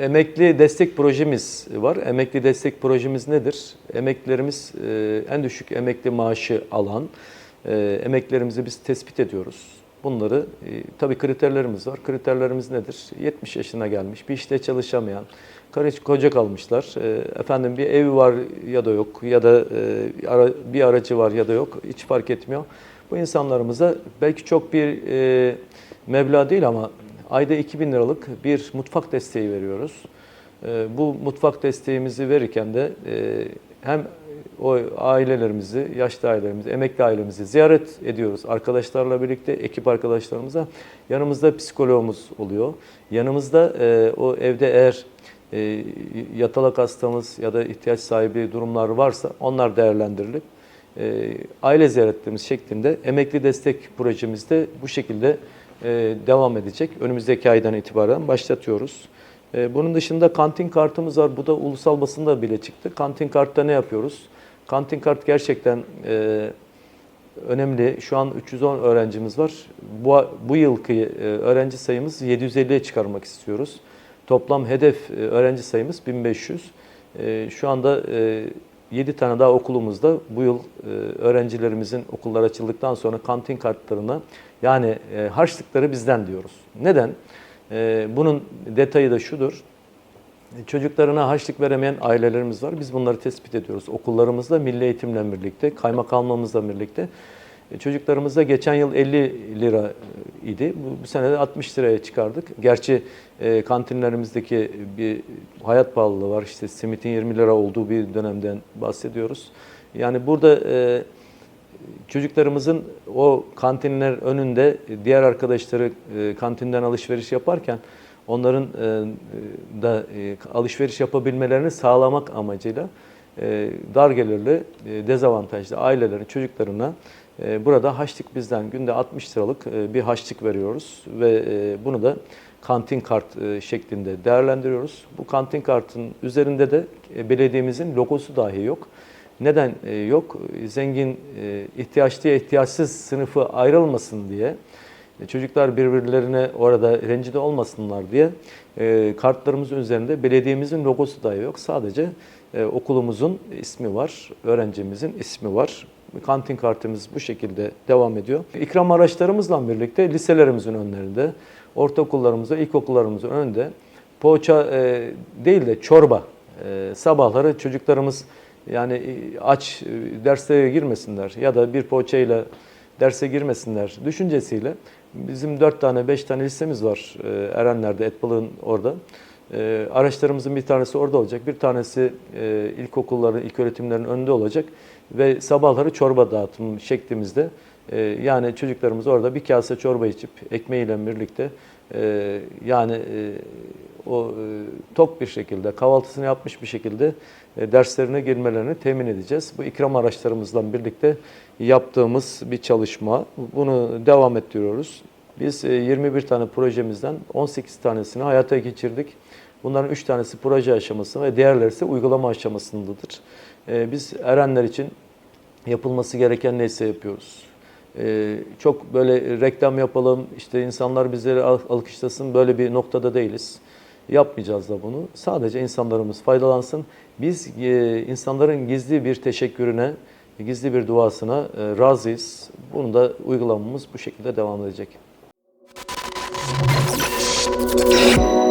Emekli destek projemiz var. Emekli destek projemiz nedir? Emeklilerimiz e, en düşük emekli maaşı alan e, emeklilerimizi biz tespit ediyoruz. Bunları e, tabii kriterlerimiz var. Kriterlerimiz nedir? 70 yaşına gelmiş, bir işte çalışamayan, karı koca kalmışlar. Efendim bir evi var ya da yok ya da bir aracı var ya da yok. Hiç fark etmiyor. Bu insanlarımıza belki çok bir meblağ değil ama ayda 2000 liralık bir mutfak desteği veriyoruz. E, bu mutfak desteğimizi verirken de e, hem o ailelerimizi, yaşlı ailelerimizi, emekli ailemizi ziyaret ediyoruz. Arkadaşlarla birlikte, ekip arkadaşlarımıza. Yanımızda psikologumuz oluyor. Yanımızda e, o evde eğer e, yatalak hastamız ya da ihtiyaç sahibi durumlar varsa onlar değerlendirilip aile ziyaretlerimiz şeklinde emekli destek projemizde bu şekilde devam edecek. Önümüzdeki aydan itibaren başlatıyoruz. E, bunun dışında kantin kartımız var. Bu da ulusal basında bile çıktı. Kantin kartta ne yapıyoruz? Kantin kart gerçekten e, önemli. Şu an 310 öğrencimiz var. Bu, bu yılki e, öğrenci sayımız 750'ye çıkarmak istiyoruz. Toplam hedef e, öğrenci sayımız 1500. E, Şu anda 7 tane daha okulumuzda bu yıl e, öğrencilerimizin okullar açıldıktan sonra kantin kartlarına yani e, harçlıkları bizden diyoruz. Neden? E, Bunun detayı da şudur. Çocuklarına harçlık veremeyen ailelerimiz var. Biz bunları tespit ediyoruz. Okullarımızda milli eğitimle birlikte, kaymakamlığımızla birlikte. Çocuklarımızda geçen yıl 50 lira idi. Bu, bu sene de 60 liraya çıkardık. Gerçi e, kantinlerimizdeki bir hayat pahalılığı var. İşte simitin 20 lira olduğu bir dönemden bahsediyoruz. Yani burada e, çocuklarımızın o kantinler önünde diğer arkadaşları e, kantinden alışveriş yaparken onların e, da e, alışveriş yapabilmelerini sağlamak amacıyla e, dar gelirli, e, dezavantajlı ailelerin çocuklarına e, burada haçlık bizden günde 60 liralık bir haçlık veriyoruz ve bunu da kantin kart şeklinde değerlendiriyoruz. Bu kantin kartın üzerinde de belediyemizin logosu dahi yok. Neden yok? Zengin, e, ihtiyaçlıya ihtiyaçsız sınıfı ayrılmasın diye, çocuklar birbirlerine orada rencide olmasınlar diye e, kartlarımızın üzerinde belediyemizin logosu dahi yok. Sadece e, okulumuzun ismi var, öğrencimizin ismi var. Kantin kartımız bu şekilde devam ediyor. İkram araçlarımızla birlikte liselerimizin önlerinde, ortaokullarımızda, ilkokullarımızın önünde poğaça e, değil de çorba e, sabahları çocuklarımız yani e, aç e, derslere girmesinler ya da bir poğaçayla derse girmesinler düşüncesiyle. Bizim dört tane beş tane listemiz var. E, Erenler'de Etbalık'ın orada. E, araçlarımızın bir tanesi orada olacak, bir tanesi e, ilkokulların, ilk öğretimlerin önünde olacak. Ve sabahları çorba dağıtım şeklimizde yani çocuklarımız orada bir kase çorba içip ekmeğiyle birlikte e, yani e, o e, tok bir şekilde kahvaltısını yapmış bir şekilde derslerine girmelerini temin edeceğiz. Bu ikram araçlarımızla birlikte yaptığımız bir çalışma. Bunu devam ettiriyoruz. Biz e, 21 tane projemizden 18 tanesini hayata geçirdik. Bunların 3 tanesi proje aşaması ve diğerleri ise uygulama aşamasındadır. Biz Erenler için yapılması gereken neyse yapıyoruz. Ee, çok böyle reklam yapalım, işte insanlar bizleri alkışlasın böyle bir noktada değiliz. Yapmayacağız da bunu. Sadece insanlarımız faydalansın. Biz e, insanların gizli bir teşekkürüne, gizli bir duasına e, razıyız. Bunu da uygulamamız bu şekilde devam edecek. Müzik